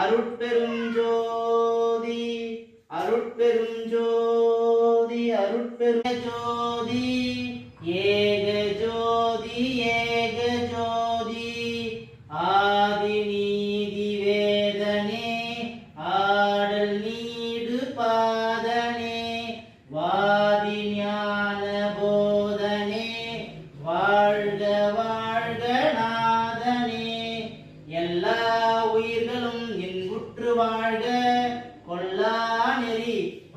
அருட்பெருஞ்சோதி அருட்பெருஞ்சோதி அருட்பெரும் ஜோதி ஏக ஜோதி ஏக ஜோதி ஆதி நீதி வேதனே ஆடல் நீ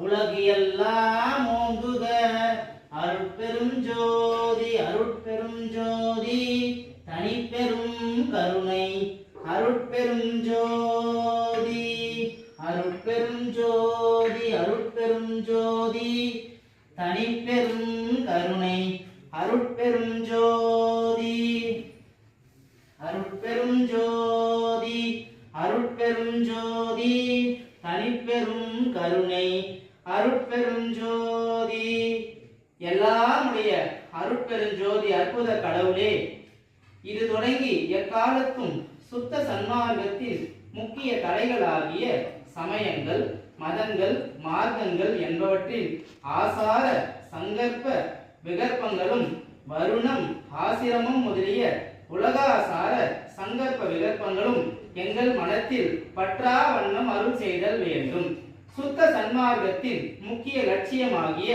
உலகியெல்லாம் ஓங்குக. அருட்பெரும் ஜோதி அருட்பெரும் ஜோதி தனிப்பெரும் கருணை. அருட்பெரும் ஜோதி அருட்பெரும் ஜோதி அருட்பெரும் ஜோதி தனிப்பெரும் கருணை. அருட்பெரும் ஜோதி அருட்பெரும் ஜோதி அருட்பெரும் ஜோதி தனிப்பெரும் கருணை. அருட்பெருஞ்சோதி. எல்லாருடைய அருட்பெருஞ்சோதி அற்புத கடவுளே இது தொடங்கி எக்காலத்தும் சுத்த சன்மார்க்கத்தின் முக்கிய கலைகளாகிய சமயங்கள் மதங்கள் மார்க்கங்கள் என்பவற்றின் ஆசார சங்கற்ப விகற்பங்களும் வருணம் ஆசிரமம் முதலிய உலகாசார சங்கற்ப விகற்பங்களும் எங்கள் மனத்தில் பற்றா வண்ணம் அருள் செய்தல் வேண்டும். சுத்த சன்மார்க்கத்தின் முக்கிய லட்சியமாகிய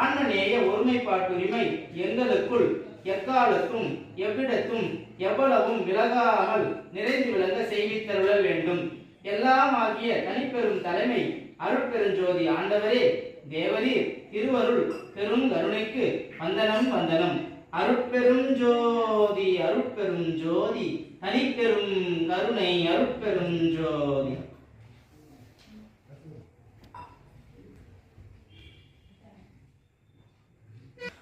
ஆன்மநேய ஒருமைப்பாட்டுரிமை எங்களுக்குள் எக்காலத்தும் எவ்விடத்தும் எவ்வளவும் விலகாமல் நிறைந்து விளங்க செய்வித்தருள வேண்டும். எல்லாம் ஆகிய தனிப்பெரும் தலைமை அருட்பெருஞ்சோதி ஆண்டவரே தேவரீர் திருவருள் பெரும் கருணைக்கு வந்தனம் வந்தனம். அருட்பெரும் ஜோதி அருட்பெரும் ஜோதி தனிப்பெரும் கருணை அருட்பெரும் ஜோதி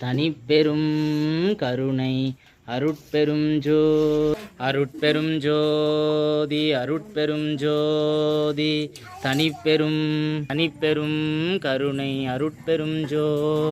தனிப்பெரும் கருணை. அருட்பெரும் ஜோ அருட்பெரும் ஜோதி அருட்பெரும் ஜோதி. தனிப்பெரும் தனிப்பெரும் கருணை அருட்பெரும் ஜோ